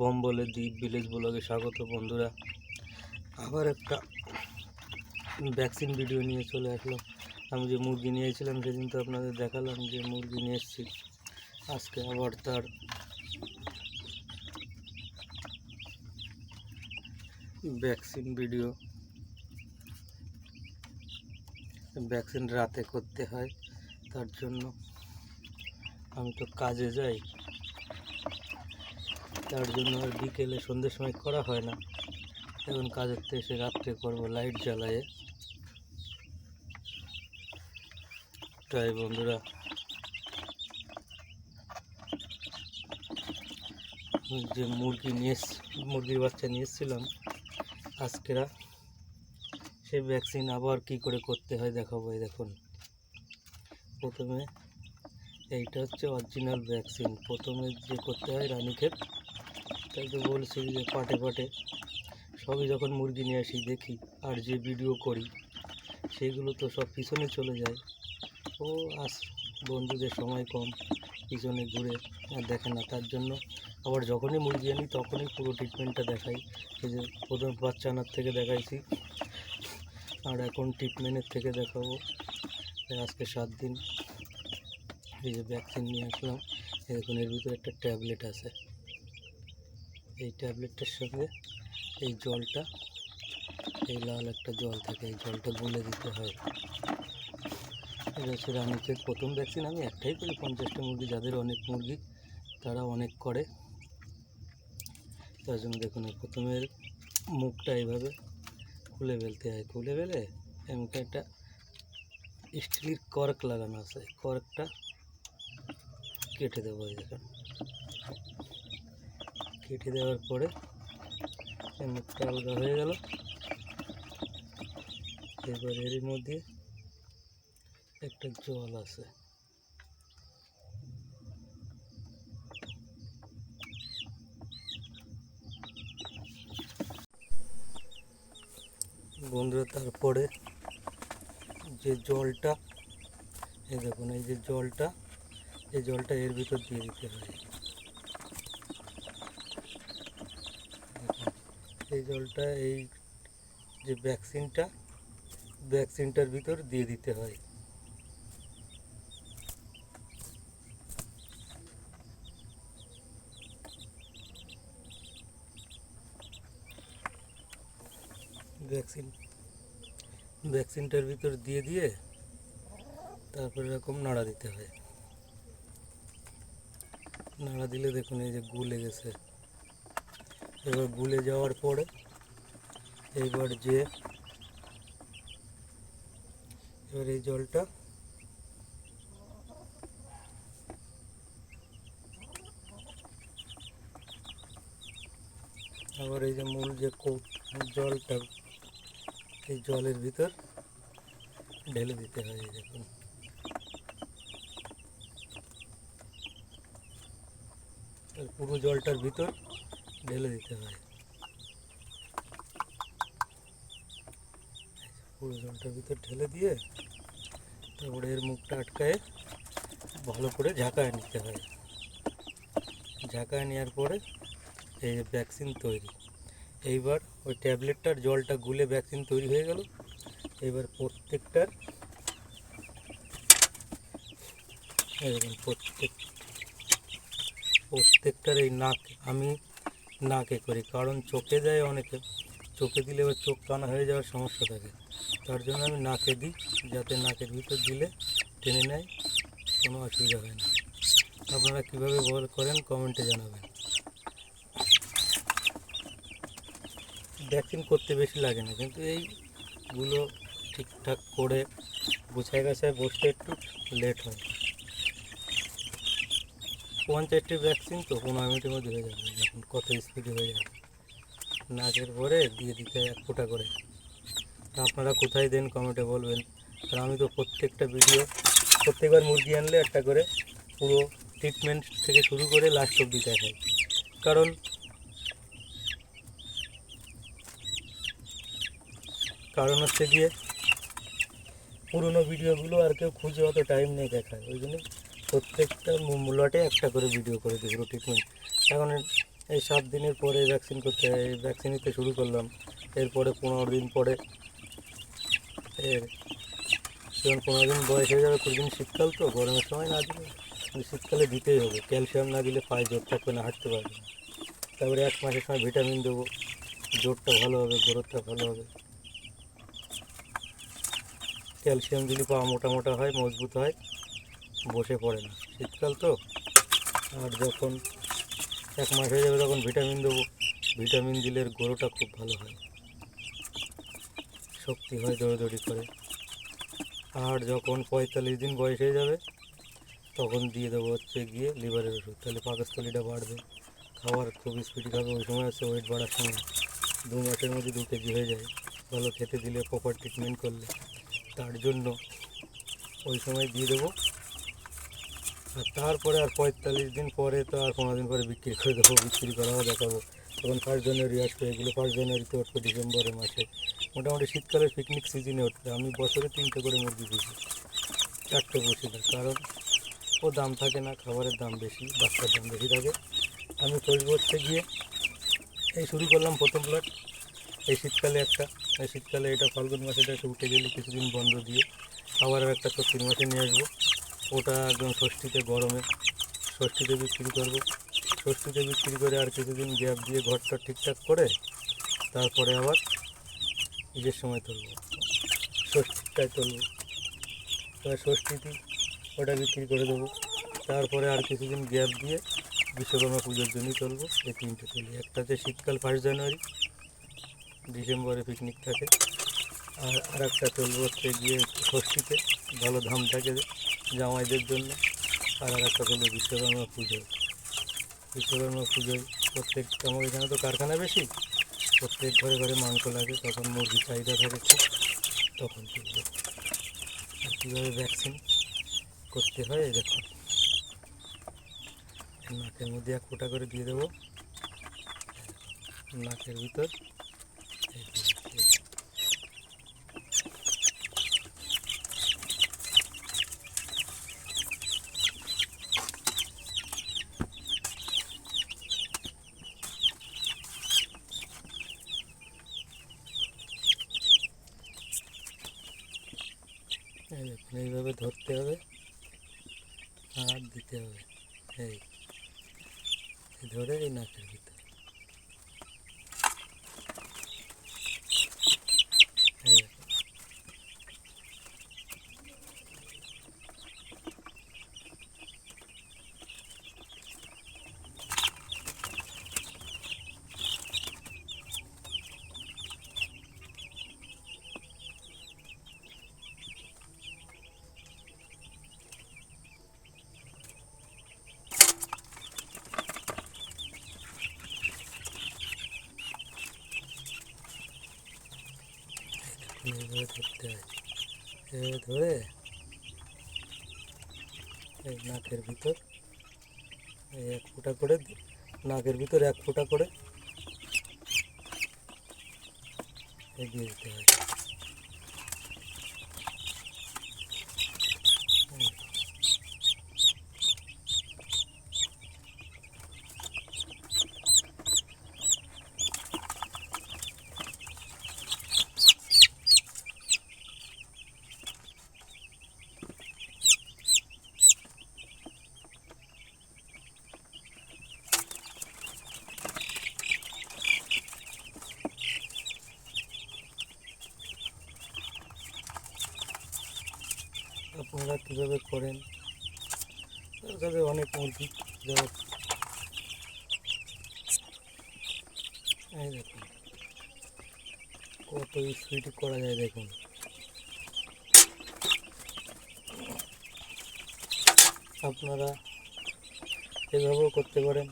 বম্বলে দ্বীপ ভিলেজ ব্লগে স্বাগত বন্ধুরা। আবার একটা ভ্যাকসিন ভিডিও নিয়ে চলে আসলাম। আমি যে মুরগি নিয়েছিলাম সেদিন তো আপনাদের দেখালাম যে মুরগি নিয়ে এসেছি। আজকে আবার তার ভ্যাকসিন ভিডিও ভ্যাকসিন রাতে করতে হয়, তার জন্য আমি তো কাজে যাই। তার জন্য আর বিকেলে সন্ধ্যের সময় করা হয় না। এখন কাজের থেকে এসে রাত্রে করব লাইট জ্বালায়ে। তাই বন্ধুরা, যে মুরগি নিয়ে মুরগির বাচ্চা নিয়ে এসেছিলাম, আজকেরা সেই ভ্যাকসিন আবার কি করে করতে হয় দেখাবো এই দেখুন। প্রথমে এইটা হচ্ছে অরিজিনাল ভ্যাকসিন প্রথমে যে করতে হয় রানীক্ষেত তাই তো বলছি যে পাটে পাটে। সবই যখন মুরগি নিয়ে আসি, দেখি আর যে ভিডিও করি, সেগুলো তো সব পিছনে চলে যায়। ও আস, বন্ধুদের সময় কম, পিছনে ঘুরে আর দেখে না। তার জন্য আবার যখনই মুরগি আনি, তখনই পুরো ট্রিটমেন্টটা দেখাই। এই যে প্রথম বাচ্চা আনার থেকে দেখাইছি, আর এখন ট্রিটমেন্টের থেকে দেখাবো। আজকে সাত দিন, এই যে ভ্যাকসিন নিয়ে আসলাম। দেখুন, এর ভিতরে একটা ট্যাবলেট আছে। এই ট্যাবলেটটার সঙ্গে এই জলটা, এই লাল একটা জল থাকে, এই জলটা গুলে দিতে হয়। হচ্ছে রানীক্ষেত। প্রথম ভ্যাকসিন আমি একটাই করি, পঞ্চাশটা মুরগি। যাদের অনেক মুরগি, তারা অনেক করে। তার জন্য দেখুন প্রথমে মুখটা এইভাবে খুলে ফেলতে হয়। খুলে ফেলে এমনি একটা স্টিলের কর্ক লাগানো আছে। কর্কটা কেটে দেবো এই কেটে দেওয়ার পরে মুখটা আলগা হয়ে গেল। এবার এর মধ্যে একটা জল আছে। বন্ধুরা, তারপরে যে জলটা, এই দেখুন, এই যে জলটা এই জলটা এর ভিতর দিয়ে দিতে হয় এই জলটা এই যে ভ্যাকসিনটা ভ্যাকসিনটার ভিতর দিয়ে দিতে হয়। ভ্যাকসিন ভ্যাকসিনটার ভিতর দিয়ে দিয়ে তারপরে এরকম নাড়া দিতে হয়। নাড়া দিলে দেখুন এই যে গুলে গেছে। এবার গুলে যাওয়ার পরে এইবার যে এবার এই জলটা আবার এই যে মূল যে কৌ- জলটা, এই জলের ভিতর ঢেলে দিতে হয় এই দেখুন। আর পুরো জলটার ভিতর ঢেলে দিতে হয়। পুরো জলটার ভিতর ঢেলে দিয়ে তারপরে এর মুখটা আটকায় ভালো করে ঝাঁকায় নিতে হয়। ঝাঁকায় নেওয়ার পরে এই যে ভ্যাকসিন তৈরি। এইবার ওই ট্যাবলেটটার জলটা গুলে ভ্যাকসিন তৈরি হয়ে গেল। এবার প্রত্যেকটার প্রত্যেক, প্রত্যেকটার এই নাক আমি নাকে করি, কারণ চোখে যায় অনেকে। চোখে দিলে এবার চোখ কানা হয়ে যাওয়ার সমস্যা থাকে। তার জন্য আমি নাকে দিই, যাতে নাকের ভিতর দিলে টেনে নেয়, কোনো অসুবিধা হয় না। আপনারা কীভাবে বল করেন কমেন্টে জানাবেন। ভ্যাকসিন করতে বেশি লাগে না, কিন্তু এইগুলো ঠিকঠাক করে গুছায় গাছায় বসতে একটু লেট হয়। পঞ্চাশটি ভ্যাকসিন তো পনেরো মিনিটের মধ্যে হয়ে যাবে। এখন কত স্পিডে হয়ে যাবে? নাচের পরে দিয়ে দিতে এক ফোঁটা করে। আপনারা কোথায় দেন কমেন্টে বলবেন। আর আমি তো প্রত্যেকটা ভিডিও প্রত্যেকবার মুরগি আনলে একটা করে পুরো ট্রিটমেন্ট থেকে শুরু করে লাস্ট অবধি দেখাই। কারণ কারণ হচ্ছে গিয়ে পুরনো ভিডিওগুলো আর কেউ খুঁজে অত টাইম নেই দেখায় ওই জন্য প্রত্যেকটা লটে একটা করে ভিডিও করে পুরো ট্রিটমেন্ট এখন এই সাত দিনের পরে ভ্যাকসিন করতে, এই ভ্যাকসিন নিতে শুরু করলাম। এরপরে পনেরো দিন পরে এর যখন পনেরো দিন বয়স হয়ে যাবে, কুড়ি দিন শীতকাল তো, গরমের সময় না দিলে কিন্তু শীতকালে দিতেই হবে। ক্যালসিয়াম না দিলে পায়ে জোর থাকবে না, হাঁটতে পারবে না। তারপরে এক মাসের সময় ভিটামিন দেবো, জোরটা ভালো হবে, গ্রোথটা ভালো হবে। ক্যালসিয়াম দিলে পা মোটা মোটা হয়, মজবুত হয় বসে পড়ে না। শীতকাল তো, আর যখন এক মাস হয়ে যাবে তখন ভিটামিন দেবো। ভিটামিন দিলে গোড়োটা খুব ভালো হয়। শক্তি হয় দৌড়দৌড়ি করে। আর যখন পঁয়তাল্লিশ দিন বয়স হয়ে যাবে, তখন দিয়ে দেবো হচ্ছে গিয়ে লিভারের ওষুধ। তাহলে পাকস্থলীটা বাড়বে। খাবার খুব স্পিডি খাবে। ওই সময় হচ্ছে ওয়েট বাড়ার সময় দু মাসের মধ্যে দু কেজি হয়ে যায়। ভালো খেতে দিলে প্রপার ট্রিটমেন্ট করলে। তার জন্য ওই সময় দিয়ে দেবো তারপরে আর পঁয়তাল্লিশ দিন পরে তো আর পনেরো দিন পরে বিক্রি করে দেবো, বিক্রি করাও দেখাবো। তখন ফার্স্ট জানুয়ারি আসবে, এগুলো ফার্স্ট জানুয়ারিতে উঠবে ডিসেম্বরের মাসে। মোটামুটি শীতকালের পিকনিক সিজনে উঠবে, আমি বছরে তিনটে করে মুরগি পুষি, চারটে পুষি না, কারণ ও দাম থাকে না, খাবারের দাম বেশি, বাচ্চার দাম বেশি থাকে। আমি হচ্ছে গিয়ে এই শুরু করলাম প্রথম প্লট এই শীতকালে একটা, এই শীতকালে এটা ফাল্গুন মাসে এটা উঠে গেলে কিছুদিন বন্ধ দিয়ে আবার আর একটা চৈত্র মাসে নিয়ে আসব। ওটা একদম ষষ্ঠীতে গরমে। ষষ্ঠীতে বিক্রি করব। ষষ্ঠীতে বিক্রি করে আর কিছুদিন গ্যাপ দিয়ে ঘরটা ঠিকঠাক করে, তারপরে আবার ঈদের সময় তুলবো। ষষ্ঠীটায় তুলবো। ষষ্ঠীতে ওটা বিক্রি করে দেবো। তারপরে আর কিছুদিন গ্যাপ দিয়ে বিশ্বকর্মা পুজোর জন্যই তুলবো। এই তিনটে তুলি। একটাতে শীতকাল ফার্স্ট জানুয়ারি, ডিসেম্বরে পিকনিক থাকে। আর আর একটা তুলবো হচ্ছে গিয়ে ষষ্ঠীতে ভালো ধাম থাকে জামাইদের জন্য আর আর একটা তুলবো বিশ্বকর্মা পুজোয় বিশ্বকর্মা পুজোয় প্রত্যেক আমার এখানে তো কারখানা বেশি, প্রত্যেক ঘরে ঘরে মাংস লাগে, তখন মুরগি চাহিদা থাকে তখন আর কীভাবে ভ্যাকসিন করতে হয় এই দেখো। নাকের মধ্যে এক ফোঁটা করে দিয়ে দেবো। নাকের ভিতর এই যে, এই যে। এই দেখুন এইভাবে ধরতে হবে আর দিতে হবে। এই ধরে এই নাকের ভিতর এই দেখুন। এইভাবে ধরতে হয় এভাবে ধরে এই নাকের ভিতর এই এক ফোঁটা করে নাকের ভিতর এক ফোঁটা করে এগিয়ে দিতে হয় এই। আপনারা করেন। তার অনেক মুরগি এই দেখুন, কত স্পিড করা যায় দেখুন। আপনারা এভাবেও করতে পারেন।